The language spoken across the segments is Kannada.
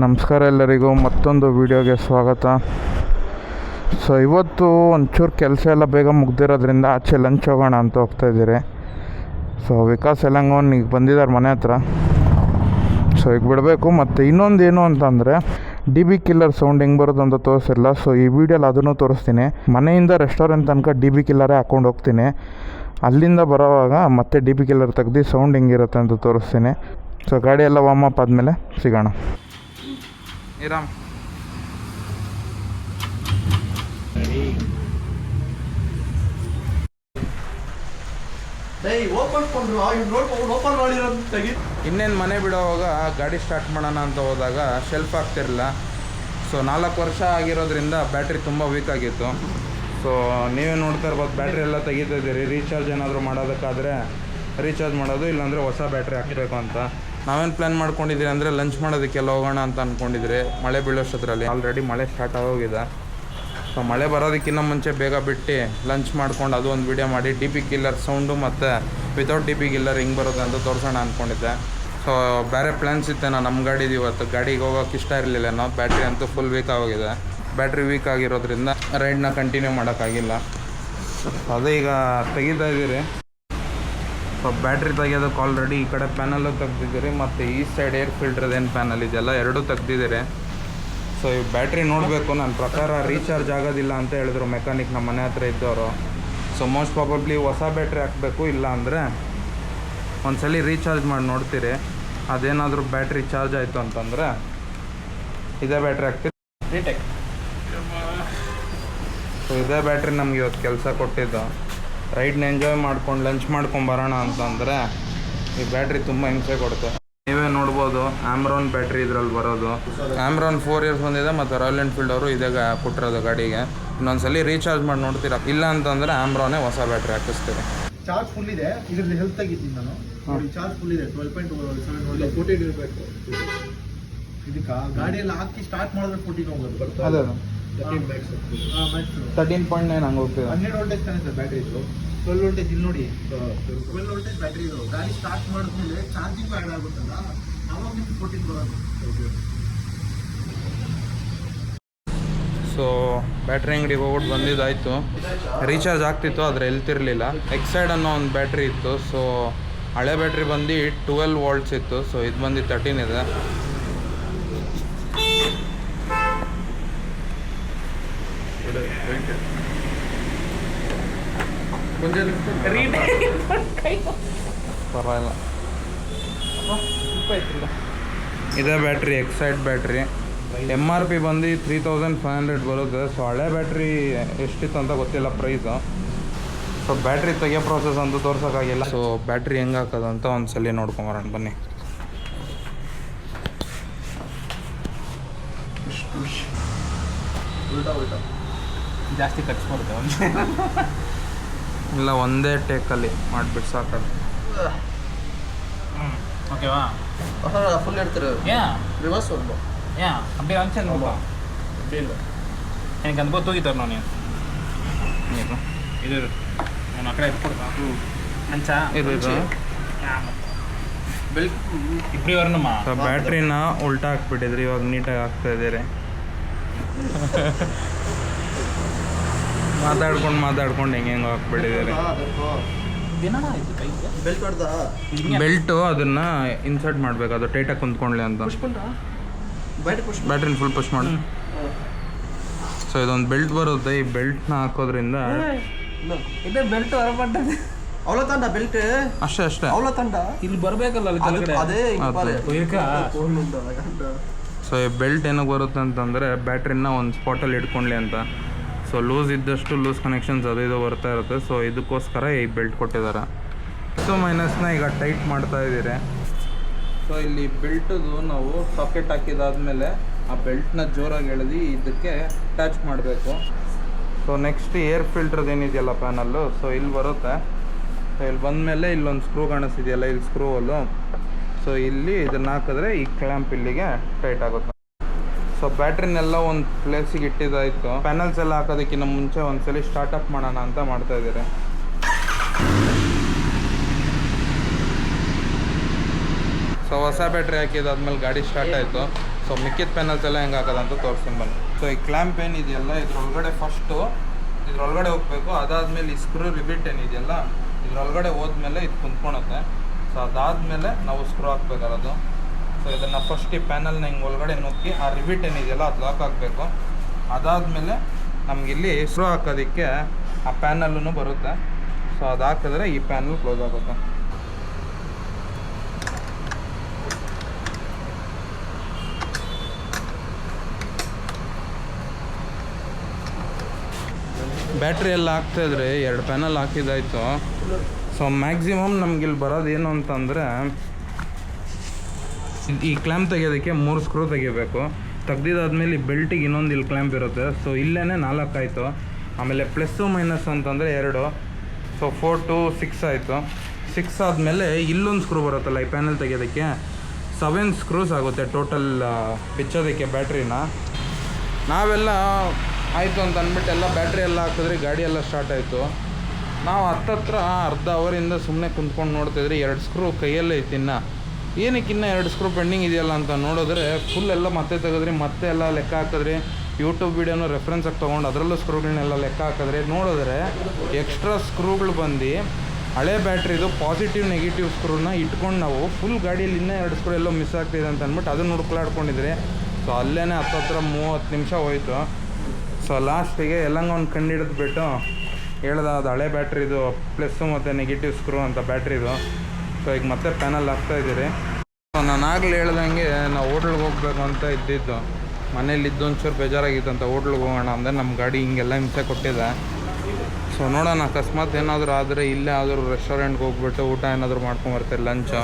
ನಮಸ್ಕಾರ ಎಲ್ಲರಿಗೂ, ಮತ್ತೊಂದು ವಿಡಿಯೋಗೆ ಸ್ವಾಗತ. ಸೊ ಇವತ್ತು ಒಂಚೂರು ಕೆಲಸ ಎಲ್ಲ ಬೇಗ ಮುಗ್ದಿರೋದ್ರಿಂದ ಆಚೆ ಲಂಚ್ ಹೋಗೋಣ ಅಂತ ಹೋಗ್ತಾ ಇದ್ದೀರಿ. ಸೊ ವಿಕಾಸ್ ಎಲ್ಲಂಗೋನ್ ಈಗ ಬಂದಿದ್ದಾರೆ ಮನೆ ಹತ್ರ. ಸೊ ಈಗ ಬಿಡಬೇಕು. ಮತ್ತು ಇನ್ನೊಂದು ಏನು ಅಂತಂದರೆ ಡಿ ಬಿ ಕಿಲ್ಲರ್ ಸೌಂಡ್ ಹೆಂಗೆ ಬರೋದು ಅಂತ ತೋರಿಸಿಲ್ಲ. ಸೊ ಈ ವಿಡಿಯೋಲಿ ಅದನ್ನು ತೋರಿಸ್ತೀನಿ. ಮನೆಯಿಂದ ರೆಸ್ಟೋರೆಂಟ್ ತನಕ ಡಿ ಬಿ ಕಿಲ್ಲರೇ ಹಾಕ್ಕೊಂಡು ಹೋಗ್ತೀನಿ. ಅಲ್ಲಿಂದ ಬರೋವಾಗ ಮತ್ತೆ ಡಿ ಬಿ ಕಿಲ್ಲರ್ ತೆಗ್ದು ಸೌಂಡ್ ಹೆಂಗಿರುತ್ತೆ ಅಂತ ತೋರಿಸ್ತೀನಿ. ಸೊ ಗಾಡಿ ಎಲ್ಲ ವಾಮಪ್ ಆದಮೇಲೆ ಸಿಗೋಣ. ಇರಾಮ್. ಇನ್ನೇನು ಮನೆ ಬಿಡೋವಾಗ ಗಾಡಿ ಸ್ಟಾರ್ಟ್ ಮಾಡೋಣ ಅಂತ ಹೋದಾಗ ಶೆಲ್ಫ್ ಆಗ್ತಿರಲಿಲ್ಲ ಸೊ ನಾಲ್ಕು ವರ್ಷ ಆಗಿರೋದ್ರಿಂದ ಬ್ಯಾಟ್ರಿ ತುಂಬ ವೀಕ್ ಆಗಿತ್ತು. ಸೊ ನೀವೇ ನೋಡ್ತಾ ಇರ್ಬೋದು ಬ್ಯಾಟ್ರಿ ಎಲ್ಲ ತೆಗಿತಾ ಇದ್ದೀರಿ. ರೀಚಾರ್ಜ್ ಏನಾದರೂ ಮಾಡೋದಕ್ಕಾದರೆ ರೀಚಾರ್ಜ್ ಮಾಡೋದು ಇಲ್ಲಾಂದರೆ ಹೊಸ ಬ್ಯಾಟ್ರಿ ಹಾಕಬೇಕು ಅಂತ. ನಾವೇನು ಪ್ಲ್ಯಾನ್ ಮಾಡ್ಕೊಂಡಿದ್ದೀರಿ ಅಂದರೆ ಲಂಚ್ ಮಾಡೋದಕ್ಕೆಲ್ಲ ಹೋಗೋಣ ಅಂತ ಅಂದ್ಕೊಂಡಿದ್ರೆ ಮಳೆ ಬೀಳೋಷ್ಟರಲ್ಲಿ. ಆಲ್ರೆಡಿ ಮಳೆ ಸ್ಟಾರ್ಟ್ ಆಗೋಗಿದೆ. ಸೊ ಮಳೆ ಬರೋದಕ್ಕಿಂತ ಮುಂಚೆ ಬೇಗ ಬಿಟ್ಟು ಲಂಚ್ ಮಾಡ್ಕೊಂಡು ಅದು ಒಂದು ವೀಡಿಯೋ ಮಾಡಿ ಡಿ ಪಿ ಕಿಲ್ಲರ್ ಸೌಂಡು ಮತ್ತು ವಿತೌಟ್ ಡಿ ಪಿ ಕಿಲ್ಲರ್ ಹಿಂಗೆ ಬರುತ್ತೆ ಅಂತ ತೋರಿಸೋಣ ಅಂದ್ಕೊಂಡಿದ್ದೆ ಸೊ ಬೇರೆ ಪ್ಲ್ಯಾನ್ಸ್ ನಾನು ನಮ್ಮ ಗಾಡಿದು ಇವತ್ತು. ಗಾಡಿಗೆ ಹೋಗೋಕೆ ಇಷ್ಟ ಇರಲಿಲ್ಲ ನಾವು ಬ್ಯಾಟ್ರಿ ಅಂತೂ ಫುಲ್ ವೀಕ್ ಆಗೋಗಿದೆ. ಬ್ಯಾಟ್ರಿ ವೀಕ್ ಆಗಿರೋದ್ರಿಂದ ರೈಡ್ನ ಕಂಟಿನ್ಯೂ ಮಾಡೋಕ್ಕಾಗಿಲ್ಲ. ಅದೇ ಈಗ ತೆಗಿತಾ ಇದ್ದೀರಿ. ಸೊ ಬ್ಯಾಟ್ರಿ ತೆಗಿಯೋದಕ್ಕೆ ಆಲ್ರೆಡಿ ಈ ಕಡೆ ಪ್ಯಾನಲ್ಲು ತೆಗ್ದಿದ್ದೀರಿ ಮತ್ತು ಈ ಸೈಡ್ ಏರ್ ಫಿಲ್ಟ್ರದ್ದು ಏನು ಪ್ಯಾನಲ್ ಇದೆಯಲ್ಲ ಎರಡೂ ತೆಗ್ದಿದ್ದೀರಿ. ಸೊ ಈ ಬ್ಯಾಟ್ರಿ ನೋಡಬೇಕು ನನ್ನ ಪ್ರಕಾರ ರೀಚಾರ್ಜ್ ಆಗೋದಿಲ್ಲ ಅಂತ ಹೇಳಿದ್ರು ಮೆಕ್ಯಾನಿಕ್ ನಮ್ಮ ಮನೆ ಹತ್ರ ಇದ್ದವರು. ಸೊ ಮೋಸ್ಟ್ ಪ್ರಾಬಬ್ಲಿ ಹೊಸ ಬ್ಯಾಟ್ರಿ ಹಾಕಬೇಕು ಇಲ್ಲ ಅಂದರೆ ಒಂದ್ಸಲಿ ರೀಚಾರ್ಜ್ ಮಾಡಿ ನೋಡ್ತೀರಿ. ಅದೇನಾದರೂ ಬ್ಯಾಟ್ರಿ ಚಾರ್ಜ್ ಆಯಿತು ಅಂತಂದರೆ ಇದೇ ಬ್ಯಾಟ್ರಿ ಹಾಕ್ತೀರಿ. ರೀಟೆಕ್ ಸೊ ಇದೇ ಬ್ಯಾಟ್ರಿ ನಮ್ಗೆ ಇವತ್ತು ಕೆಲಸ ಕೊಟ್ಟಿದ್ದು. ರೈಡ್ನ ಎಂಜಾಯ್ ಮಾಡ್ಕೊಂಡು ಲಂಚ್ ಮಾಡ್ಕೊಂಡು ಬರೋಣ ಅಂತಂದರೆ ಈ ಬ್ಯಾಟ್ರಿ ತುಂಬ ಹಿಂಸೆ ಕೊಡುತ್ತೆ. ನೀವೇ ನೋಡ್ಬೋದು ಆಮ್ರಾನ್ ಬ್ಯಾಟ್ರಿ ಇದ್ರಲ್ಲಿ ಬರೋದು. ಆಮ್ರಾನ್ ಫೋರ್ ಇಯರ್ಸ್ ಬಂದಿದೆ ಮತ್ತು ರಾಯಲ್ ಎನ್ಫೀಲ್ಡ್ ಅವರು ಇದಾಗ ಕೊಟ್ಟಿರೋದು ಗಾಡಿಗೆ. ಇನ್ನೊಂದ್ಸಲಿ ರೀಚಾರ್ಜ್ ಮಾಡಿ ನೋಡ್ತೀರ? ಇಲ್ಲ ಅಂತಂದರೆ ಆಮ್ರಾನೇ ಹೊಸ ಬ್ಯಾಟ್ರಿ ಹಾಕಿಸ್ತೀರಿ. ಚಾರ್ಜ್ ಫುಲ್ ಇದೆ. ಇದ್ರಲ್ಲಿ ಹೆಲ್ತ್ ತೆಗಿತೀನಿ ನಾನು. ನೋಡಿ ಚಾರ್ಜ್ ಫುಲ್ ಇದೆ. ಟ್ವೆಲ್ ಪಾಯಿಂಟ್ ಸೆವೆನ್ ಫೋರ್ಟೀನ್ ಇರಬೇಕು ಇದಕ್ಕೆ ಗಾಡಿಯಲ್ಲಿ ಹಾಕಿ ಸ್ಟಾರ್ಟ್ ಮಾಡಿದ್ರೆ ಫೋರ್ಟೀನ್ ಹೋಗೋದು. ಅದೇ ಮ್ಯಾಕ್ಸ್ ತರ್ಟೀನ್ ಪಾಯಿಂಟ್ ನೈನ್ ಹಂಗೆ ಹೋಗ್ತದೆ. ಹನ್ನೆರಡು ವೋಲ್ಟೇಜ್ ತಾನೆ ಸರ್ ಬ್ಯಾಟ್ರಿ ಇದು? ಟ್ವೆಲ್ ವೋಲ್ಟೇಜ್ ಇಲ್ಲಿ ನೋಡಿ. ಟ್ವೆಲ್ ವೋಲ್ಟೇಜ್ ಬ್ಯಾಟ್ರಿ ಇದು. ಗಾಡಿ ಸ್ಟಾರ್ಟ್ ಮಾಡಿದ್ಮೇಲೆ ಚಾರ್ಜಿಂಗ್ ಆ್ಯಡ್ ಆಗುತ್ತಲ್ಲ? ಅವಾಗ ನಿಮ್ಗೆ ಫೋರ್ಟೀನ್ ಬರೋದು ಸೊ ಬ್ಯಾಟ್ರಿ ಅಂಗಡಿಗೆ ಹೋಗ್ಬಿಟ್ಟು ಬಂದಿದ್ದಾಯಿತು. ರೀಚಾರ್ಜ್ ಆಗ್ತಿತ್ತು ಆದರೆ ಎಲ್ತಿರಲಿಲ್ಲ. ಎಕ್ಸೈಡ್ ಅನ್ನೋ ಒಂದು ಬ್ಯಾಟ್ರಿ ಇತ್ತು. ಸೊ ಹಳೆ ಬ್ಯಾಟ್ರಿ ಬಂದು ಟ್ವೆಲ್ ವೋಲ್ಟ್ಸ್ ಇತ್ತು. ಸೊ ಇದು ಬಂದು ತರ್ಟೀನ್ ಇದೆ. ಪರವಾಗಿಲ್ಲ. ಇದೇ battery Exide battery. M R P ಬಂದು ತ್ರೀ ತೌಸಂಡ್ ಫೈವ್ ಹಂಡ್ರೆಡ್ ಬರುತ್ತೆ ಸೊ ಹಳೆ ಬ್ಯಾಟ್ರಿ ಎಷ್ಟಿತ್ತು ಅಂತ ಗೊತ್ತಿಲ್ಲ ಪ್ರೈಸು ಸೊ ಬ್ಯಾಟ್ರಿ ತೆಗಿಯೋ ಪ್ರೋಸೆಸ್ ಅಂತೂ ತೋರ್ಸೋಕ್ಕಾಗಿಲ್ಲ. ಸೊ ಬ್ಯಾಟ್ರಿ ಹೆಂಗೆ ಹಾಕೋದು ಅಂತ ಒಂದು ಸಲ ನೋಡ್ಕೊಂಬರೋಣ ಬನ್ನಿ. ಉಲ್ಟಾ ಉಲ್ಟಾ. ಜಾಸ್ತಿ ಕಟ್ಸ್ಬಾರ್ದು ಇಲ್ಲ ಒಂದೇ ಟೇಕಲ್ಲಿ ಮಾಡಿಬಿಟ್ಟು ಸಾಕದು ಓಕೆವಾ ಫುಲ್ ಇಡ್ತಾರೆ? ಯಾ? ರಿವರ್ಸ್ ಹೋಗ್ಬೋ ಯಾ ಅಬ್ಬೇ ಅಂಚನ್ ಹೋಗ್ಬೋ ಇಲ್ಲ. ನನಗೆ ತೂಗಿತಾರೆ ನಾವು ನೀವು ಏನು ಇದು? ನಾನು ಆ ಕಡೆ ಇಟ್ಕೊಡ್ತಾ ಮಂಚ ಇದು ಇದು? ಬೆಲ್ ಇಬ್ಬರಿವರೆನು ಬ್ಯಾಟ್ರಿನ ಉಲ್ಟಾ ಹಾಕ್ಬಿಟ್ಟಿದ್ರಿ ಇವಾಗ ನೀಟಾಗಿ ಹಾಕ್ತಾ ಇದ್ದೀರಿ. ಮಾತಾಡ್ಕೊಂಡು ಮಾತಾಡ್ಕೊಂಡು ಹೆಂಗೆ ಹೆಂಗೆ ಹಾಕ್ಬಿಟ್ಟಿದ್ದಾರೆ. ಬೆಲ್ಟು ಅದನ್ನ ಇನ್ಸರ್ಟ್ ಮಾಡ್ಬೇಕು ಅದು ಟೈಟಾಗಿ ಕುಂತ್ಕೊಂಡ್ಲಿ ಅಂತ. ಬ್ಯಾಟ್ರಿನ ಫುಲ್ ಪುಷ್ ಮಾಡಿ. ಸೊ ಇದೊಂದು ಬೆಲ್ಟ್ ಬರುತ್ತೆ ಈ ಬೆಲ್ಟ್ನ ಹಾಕೋದ್ರಿಂದ ಇದೇ ಬೆಲ್ಟ್ ಹೊರಪಟ್ಟದೆ ಅವಳ ತಂಡ ಬೆಲ್ಟ್ ಅಷ್ಟೇ ಅಷ್ಟೇ. ಅವಳ ತಂಡ ಇಲ್ಲಿ ಬರಬೇಕಲ್ಲ ಅದೇ ಸೊ ಈ ಬೆಲ್ಟ್ ಏನಕ್ಕೆ ಬರುತ್ತೆ ಅಂತಂದ್ರೆ ಬ್ಯಾಟ್ರಿನ ಒಂದು ಸ್ಪಾಟಲ್ಲಿ ಇಟ್ಕೊಂಡ್ಲಿ ಅಂತ. ಸೊ ಲೂಸ್ ಇದ್ದಷ್ಟು ಲೂಸ್ ಕನೆಕ್ಷನ್ಸ್ ಅದು ಇದು ಬರ್ತಾ ಇರುತ್ತೆ. ಸೊ ಇದಕ್ಕೋಸ್ಕರ ಈ ಬೆಲ್ಟ್ ಕೊಟ್ಟಿದ್ದಾರೆ. ಸೊ ಮೈನಸ್ನ ಈಗ ಟೈಟ್ ಮಾಡ್ತಾ ಇದ್ದೀರಿ. ಸೊ ಇಲ್ಲಿ ಬೆಲ್ಟದು ನಾವು ಸಾಕೆಟ್ ಹಾಕಿದಾದ್ಮೇಲೆ ಆ ಬೆಲ್ಟ್ನ ಜೋರಾಗಿ ಎಳೆದು ಇದಕ್ಕೆ ಅಟ್ಯಾಚ್ ಮಾಡಬೇಕು. ಸೊ ನೆಕ್ಸ್ಟ್ ಏರ್ ಫಿಲ್ಟ್ರದ್ದು ಏನಿದೆಯಲ್ಲ ಪ್ಯಾನಲ್ಲು ಸೊ ಇಲ್ಲಿ ಬರುತ್ತೆ. ಸೊ ಇಲ್ಲಿ ಬಂದಮೇಲೆ ಇಲ್ಲೊಂದು ಸ್ಕ್ರೂ ಕಾಣಿಸ್ತಿದೆಯಲ್ಲ, ಇಲ್ಲಿ ಸ್ಕ್ರೂ ಅಲ್ಲು. ಸೊ ಇಲ್ಲಿ ಇದನ್ನ ಹಾಕಿದ್ರೆ ಈ ಕ್ಲ್ಯಾಂಪ್ ಇಲ್ಲಿಗೆ ಟೈಟ್ ಆಗುತ್ತೆ. ಸೊ ಬ್ಯಾಟ್ರಿನೆಲ್ಲ ಒಂದು ಪ್ಲೇಸಿಗೆ ಇಟ್ಟಿದ್ದಾಯಿತು. ಪ್ಯಾನಲ್ಸ್ ಎಲ್ಲ ಹಾಕೋದಕ್ಕಿಂತ ಮುಂಚೆ ಒಂದ್ಸಲಿ ಸ್ಟಾರ್ಟಪ್ ಮಾಡೋಣ ಅಂತ ಮಾಡ್ತಾ ಇದ್ದಾರೆ. ಸೊ ಹೊಸ ಬ್ಯಾಟ್ರಿ ಹಾಕಿದಾದ್ಮೇಲೆ ಗಾಡಿ ಸ್ಟಾರ್ಟ್ ಆಯಿತು. ಸೊ ಮಿಕ್ಕಿದ ಪ್ಯಾನಲ್ಸ್ ಎಲ್ಲ ಹೆಂಗೆ ಹಾಕೋದಂತ ತೋರಿಸ್ತೀನಿ ಬನ್ನಿ. ಸೊ ಈ ಕ್ಲ್ಯಾಂಪ್ ಏನಿದೆಯಲ್ಲ ಇದ್ರೊಳಗಡೆ ಫಸ್ಟು ಇದ್ರೊಳಗಡೆ ಹೋಗ್ಬೇಕು. ಅದಾದಮೇಲೆ ಈ ಸ್ಕ್ರೂ ರಿಬಿಟ್ ಏನಿದೆಯಲ್ಲ ಇದ್ರೊಳಗಡೆ ಹೋದ್ಮೇಲೆ ಇದು ಕುಂತ್ಕೊಳುತ್ತೆ ಸೊ ಅದಾದಮೇಲೆ ನಾವು ಸ್ಕ್ರೂ ಹಾಕ್ಬೇಕಾರದು ಸೊ ಇದನ್ನು ಫಸ್ಟ್ ಈ ಪ್ಯಾನಲ್ನ ಹಿಂಗೆ ಒಳಗಡೆ ನುಗ್ಗಿ, ಆ ರಿಬಿಟ್ ಏನಿದೆಯಲ್ಲ ಅದು ಲಾಕ್ ಆಗಬೇಕು ಅದಾದಮೇಲೆ ನಮಗಿಲ್ಲಿ ಶುರು ಹಾಕೋದಕ್ಕೆ ಆ ಪ್ಯಾನಲ್ಲೂ ಬರುತ್ತೆ. ಸೊ ಅದು ಹಾಕಿದ್ರೆ ಈ ಪ್ಯಾನಲ್ ಕ್ಲೋಸ್ ಆಗುತ್ತೆ. ಬ್ಯಾಟ್ರಿ ಎಲ್ಲ ಹಾಕ್ತಾಯಿದ್ರೆ ಎರಡು ಪ್ಯಾನಲ್ ಹಾಕಿದ್ದಾಯಿತು. ಸೊ ಮ್ಯಾಕ್ಸಿಮಮ್ ನಮ್ಗೆ ಇಲ್ಲಿ ಬರೋದು ಏನು ಅಂತಂದರೆ ಈ ಕ್ಲ್ಯಾಂಪ್ ತೆಗೆಯೋದಕ್ಕೆ ಮೂರು ಸ್ಕ್ರೂ ತೆಗಿಬೇಕು. ತೆಗ್ದಿದ್ದಾದ್ಮೇಲೆ ಈ ಬೆಲ್ಟಿಗೆ ಇನ್ನೊಂದು ಇಲ್ಲಿ ಕ್ಲ್ಯಾಂಪ್ ಇರುತ್ತೆ. ಸೊ ಇಲ್ಲೇ ನಾಲ್ಕು ಆಯಿತು. ಆಮೇಲೆ ಪ್ಲಸ್ಸು ಮೈನಸ್ ಅಂತಂದರೆ ಎರಡು. ಸೊ ಫೋರ್ ಟು ಸಿಕ್ಸ್ ಆಯಿತು. ಸಿಕ್ಸ್ ಆದಮೇಲೆ ಇಲ್ಲೊಂದು ಸ್ಕ್ರೂ ಬರುತ್ತಲ್ಲ ಈ ಪ್ಯಾನಲ್ ತೆಗೆಯೋದಕ್ಕೆ. ಸೆವೆನ್ ಸ್ಕ್ರೂಸ್ ಆಗುತ್ತೆ ಟೋಟಲ್ ಬಿಚ್ಚೋದಕ್ಕೆ ಬ್ಯಾಟ್ರಿನ. ನಾವೆಲ್ಲ ಆಯಿತು ಅಂತ ಅಂದ್ಬಿಟ್ಟು ಎಲ್ಲ ಬ್ಯಾಟ್ರಿ ಎಲ್ಲ ಹಾಕಿದ್ರೆ ಗಾಡಿ ಎಲ್ಲ ಸ್ಟಾರ್ಟ್ ಆಯಿತು. ನಾವು ಹತ್ತತ್ರ ಅರ್ಧ ಅವರಿಂದ ಸುಮ್ಮನೆ ಕುಂತ್ಕೊಂಡು ನೋಡ್ತಿದ್ರೆ, ಎರಡು ಸ್ಕ್ರೂ ಕೈಯಲ್ಲೇ ಇತ್ತು ಇನ್ನು. ಏನಕ್ಕೆ ಇನ್ನೂ ಎರಡು ಸ್ಕ್ರೂ ಪೆಂಡಿಂಗ್ ಇದೆಯಲ್ಲ ಅಂತ ನೋಡಿದ್ರೆ ಫುಲ್ ಎಲ್ಲ ಮತ್ತೆ ತೆಗೆದ್ರಿ, ಮತ್ತೆ ಎಲ್ಲ ಲೆಕ್ಕ ಹಾಕಿದ್ರಿ. ಯೂಟ್ಯೂಬ್ ವೀಡಿಯೋನು ರೆಫರೆನ್ಸಾಗಿ ತೊಗೊಂಡು ಅದರಲ್ಲೂ ಸ್ಕ್ರೂಗಳನ್ನೆಲ್ಲ ಲೆಕ್ಕ ಹಾಕಿದ್ರೆ. ನೋಡಿದ್ರೆ ಎಕ್ಸ್ಟ್ರಾ ಸ್ಕ್ರೂಗಳು ಬಂದು ಹಳೆ ಬ್ಯಾಟ್ರಿದು ಪಾಸಿಟಿವ್ ನೆಗೆಟಿವ್ ಸ್ಕ್ರೂನ ಇಟ್ಕೊಂಡು ನಾವು ಫುಲ್ ಗಾಡಿಯಲ್ಲಿ ಇನ್ನೂ ಎರಡು ಸ್ಕ್ರೂ ಎಲ್ಲೋ ಮಿಸ್ ಆಗ್ತಿದೆ ಅಂತ ಅಂದ್ಬಿಟ್ಟು ಅದನ್ನು ಹುಡುಕ್ಲಾಡ್ಕೊಂಡಿದ್ರಿ. ಸೊ ಅಲ್ಲೇ ಹತ್ತತ್ರ ಮೂವತ್ತು ನಿಮಿಷ ಹೋಯಿತು. ಸೊ ಲಾಸ್ಟಿಗೆ ಎಲ್ಲಂಗ ಒಂದು ಕಂಡು ಹಿಡಿದ್ಬಿಟ್ಟು ಹೇಳ್ದ, ಅದು ಹಳೆ ಬ್ಯಾಟ್ರಿದು ಪ್ಲಸ್ಸು ಮತ್ತು ನೆಗೆಟಿವ್ ಸ್ಕ್ರೂ ಅಂತ ಬ್ಯಾಟ್ರಿದು ಸೊ ಈಗ ಮತ್ತೆ ಪ್ಯಾನಲ್ ಹಾಕ್ತಾ ಇದ್ದೀರಿ. ಸೊ ನಾನು ಆಗಲೇ ಹೇಳ್ದಂಗೆ ನಾವು ಹೋಟ್ಲಿಗೆ ಹೋಗ್ಬೇಕು ಅಂತ ಇದ್ದಿದ್ದು. ಮನೇಲಿ ಇದ್ದು ಒಂಚೂರು ಬೇಜಾರಾಗಿತ್ತು ಅಂತ ಹೋಟ್ಲಿಗೆ ಹೋಗೋಣ ಅಂದರೆ ನಮ್ಮ ಗಾಡಿ ಹಿಂಗೆಲ್ಲ ಹಿಂಸೆ ಕೊಟ್ಟಿದೆ. ಸೊ ನೋಡೋಣ, ಅಕಸ್ಮಾತ್ ಏನಾದರೂ ಆದರೆ ಇಲ್ಲೇ ಆದರೂ ರೆಸ್ಟೋರೆಂಟ್ಗೆ ಹೋಗ್ಬಿಟ್ಟು ಊಟ ಏನಾದರೂ ಮಾಡ್ಕೊಂಬರ್ತೀರಿ ಲಂಚು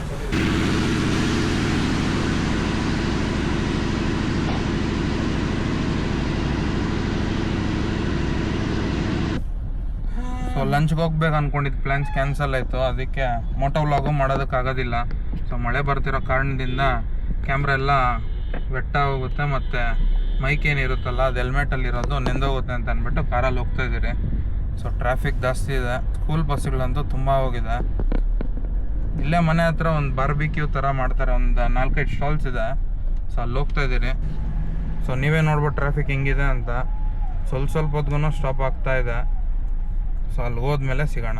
ಸೊ ಲಂಚ್ಗೆ ಹೋಗ್ಬೇಕು ಅನ್ಕೊಂಡಿದ್ದು ಪ್ಲ್ಯಾನ್ಸ್ ಕ್ಯಾನ್ಸಲ್ ಆಯಿತು. ಅದಕ್ಕೆ ಮೋಟೋ ವ್ಲಾಗು ಮಾಡೋದಕ್ಕಾಗೋದಿಲ್ಲ. ಸೊ ಮಳೆ ಬರ್ತಿರೋ ಕಾರಣದಿಂದ ಕ್ಯಾಮ್ರಾ ಎಲ್ಲ ವೆಟ್ಟ ಹೋಗುತ್ತೆ ಮತ್ತು ಮೈಕ್ ಏನಿರುತ್ತಲ್ಲ ಅದು ಹೆಲ್ಮೆಟಲ್ಲಿರೋದು ನೆಂದೋಗುತ್ತೆ ಅಂತ ಅಂದ್ಬಿಟ್ಟು ಕಾರಲ್ಲಿ ಹೋಗ್ತಾ ಇದ್ದೀರಿ. ಸೊ ಟ್ರಾಫಿಕ್ ಜಾಸ್ತಿ ಇದೆ. ಸ್ಕೂಲ್ ಬಸ್ಸುಗಳಂತೂ ತುಂಬ ಹೋಗಿದೆ. ಇಲ್ಲೇ ಮನೆ ಹತ್ರ ಒಂದು ಬಾರ್ಬಿಕ್ಯೂ ಥರ ಮಾಡ್ತಾರೆ, ಒಂದು ನಾಲ್ಕೈದು ಸ್ಟಾಲ್ಸ್ ಇದೆ. ಸೊ ಅಲ್ಲಿ ಹೋಗ್ತಾ ಇದ್ದೀರಿ. ಸೊ ನೀವೇ ನೋಡ್ಬೋದು ಟ್ರಾಫಿಕ್ ಹೆಂಗಿದೆ ಅಂತ. ಸ್ವಲ್ಪ ಸ್ವಲ್ಪ ಹೊತ್ಗೂ ಸ್ಟಾಪ್ ಆಗ್ತಾ ಇದೆ. ಸೊ ಅಲ್ಲಿ ಹೋದ್ಮೇಲೆ ಸಿಗೋಣ.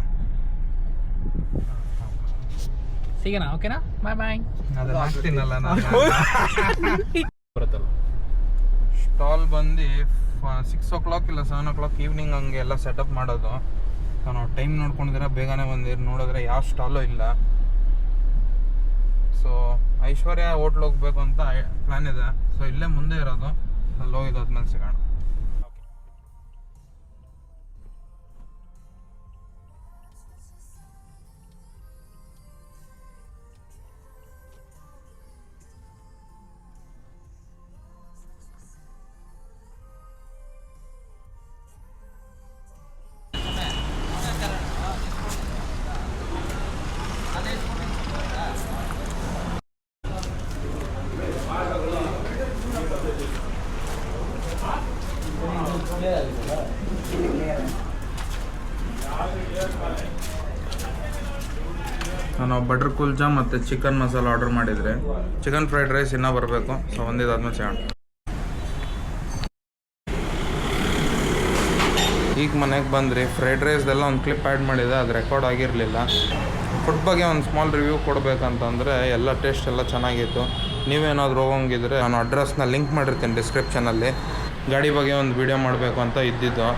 ಸಿಗೋಣ ಓಕೆನಾ ಬಾಯ್ ಬಾಯ್ ಅದು ಹಾಕ್ತೀನಲ್ಲ ಬರುತ್ತಲ್ಲ. ಸ್ಟಾಲ್ ಬಂದು ಸಿಕ್ಸ್ ಓ ಕ್ಲಾಕ್ ಇಲ್ಲ ಸೆವೆನ್ ಓ ಕ್ಲಾಕ್ ಈವ್ನಿಂಗ್ ಹಂಗೆ ಎಲ್ಲ ಸೆಟಪ್ ಮಾಡೋದು. ಸೊ ನಾವು ಟೈಮ್ ನೋಡ್ಕೊಂಡಿದ್ರೆ ಬೇಗನೆ ಬಂದಿರಿ. ನೋಡಿದ್ರೆ ಯಾವ ಸ್ಟಾಲು ಇಲ್ಲ. ಸೊ ಐಶ್ವರ್ಯ ಹೋಟ್ಲ್ ಹೋಗ್ಬೇಕು ಅಂತ ಪ್ಲ್ಯಾನ್ ಇದೆ. ಸೊ ಇಲ್ಲೇ ಮುಂದೆ ಇರೋದು. ಅಲ್ಲಿ ಹೋಗಿದ್ದಾದ್ಮೇಲೆ ಸಿಗೋಣ. ಬಟರ್ ಕುಲ್ಚಾ ಮತ್ತು ಚಿಕನ್ ಮಸಾಲ ಆರ್ಡರ್ ಮಾಡಿದರೆ ಚಿಕನ್ ಫ್ರೈಡ್ ರೈಸ್ ಇನ್ನೂ ಬರಬೇಕು. ಸೊ ಒಂದಿದಾದ್ಮೇಲೆ ಸಿಗೋಣ. ಈಗ ಮನೆಗೆ ಬಂದ್ರಿ, ಫ್ರೈಡ್ ರೈಸ್ದೆಲ್ಲ ಒಂದು ಕ್ಲಿಪ್ ಆ್ಯಡ್ ಮಾಡಿದೆ, ಅದು ರೆಕಾರ್ಡ್ ಆಗಿರಲಿಲ್ಲ. ಫುಡ್ ಬಗ್ಗೆ ಒಂದು ಸ್ಮಾಲ್ ರಿವ್ಯೂ ಕೊಡಬೇಕಂತಂದರೆ ಎಲ್ಲ ಟೇಸ್ಟ್ ಎಲ್ಲ ಚೆನ್ನಾಗಿತ್ತು. ನೀವೇನಾದರೂ ಹೋಗಂಗಿದ್ರೆ ನಾನು ಅಡ್ರೆಸ್ನ ಲಿಂಕ್ ಮಾಡಿರ್ತೀನಿ ಡಿಸ್ಕ್ರಿಪ್ಷನಲ್ಲಿ ಗಾಡಿ ಬಗ್ಗೆ ಒಂದು ವಿಡಿಯೋ ಮಾಡಬೇಕು ಅಂತ ಇದ್ದಿದ್ದು.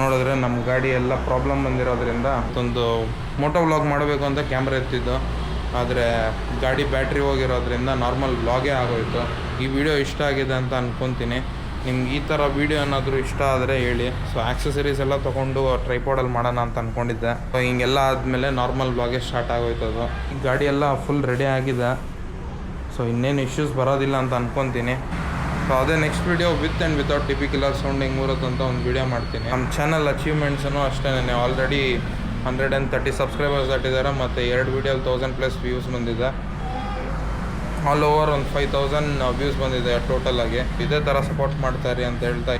ನೋಡಿದ್ರೆ ನಮ್ಮ ಗಾಡಿ ಎಲ್ಲ ಪ್ರಾಬ್ಲಮ್ ಬಂದಿರೋದ್ರಿಂದ ಒಂದು ಮೋಟೋ ವ್ಲಾಗ್ ಮಾಡಬೇಕು ಅಂತ ಕ್ಯಾಮ್ರಾ ಎತ್ತಿದ್ದು ಆದರೆ ಗಾಡಿ ಬ್ಯಾಟ್ರಿ ಹೋಗಿರೋದ್ರಿಂದ ನಾರ್ಮಲ್ ವ್ಲಾಗೇ ಆಗೋಯಿತು. ಈ ವಿಡಿಯೋ ಇಷ್ಟ ಆಗಿದೆ ಅಂತ ಅಂದ್ಕೊತೀನಿ ನಿಮ್ಗೆ ಈ ಥರ ವೀಡಿಯೋ ಏನಾದರೂ ಇಷ್ಟ ಆದರೆ ಹೇಳಿ. ಸೊ ಆಕ್ಸೆಸರೀಸ್ ಎಲ್ಲ ತೊಗೊಂಡು ಟ್ರೈಪಾಡಲ್ಲಿ ಮಾಡೋಣ ಅಂತ ಅಂದ್ಕೊಂಡಿದ್ದೆ ಸೊ ಹಿಂಗೆಲ್ಲ ಆದಮೇಲೆ ನಾರ್ಮಲ್ ಬ್ಲಾಗೆ ಸ್ಟಾರ್ಟ್ ಆಗೋಯ್ತು ಅದು. ಈ ಗಾಡಿ ಎಲ್ಲ ಫುಲ್ ರೆಡಿ ಆಗಿದೆ. ಸೊ ಇನ್ನೇನು ಇಶ್ಯೂಸ್ ಬರೋದಿಲ್ಲ ಅಂತ ಅನ್ಕೊತೀನಿ. ಸೊ ಅದೇ next video with and without ಟಿಪಿಕ್ಯುಲರ್ sounding ಮೂರತ್ತು ಅಂತ ಒಂದು ವೀಡಿಯೋ ಮಾಡ್ತೀನಿ. ನಮ್ಮ ಚಾನಲ್ ಅಚೀವ್ಮೆಂಟ್ಸನ್ನು ಅಷ್ಟೇ already hundred and thirty subscribers ಆಟಿದ್ದಾರೆ ಮತ್ತು ಎರಡು ವೀಡಿಯೋಲಿ ತೌಸಂಡ್ ಪ್ಲಸ್ ವ್ಯೂಸ್ ಬಂದಿದೆ. ಆಲ್ ಓವರ್ ಒಂದು ಫೈವ್ ತೌಸಂಡ್ ವ್ಯೂಸ್ ಬಂದಿದೆ ಟೋಟಲ್ ಆಗಿ. ಇದೇ ಥರ ಸಪೋರ್ಟ್ ಮಾಡ್ತಾರೆ ಅಂತ ಹೇಳ್ತಾ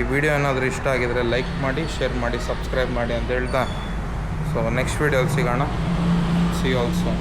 ಈ ವಿಡಿಯೋ ಏನಾದರೂ ಇಷ್ಟ ಆಗಿದರೆ ಲೈಕ್ ಮಾಡಿ ಶೇರ್ ಮಾಡಿ ಸಬ್ಸ್ಕ್ರೈಬ್ ಮಾಡಿ ಅಂತ ಹೇಳ್ತಾ. ಸೊ ನೆಕ್ಸ್ಟ್ ವೀಡಿಯೋಲಿ ಸಿಗೋಣ. C also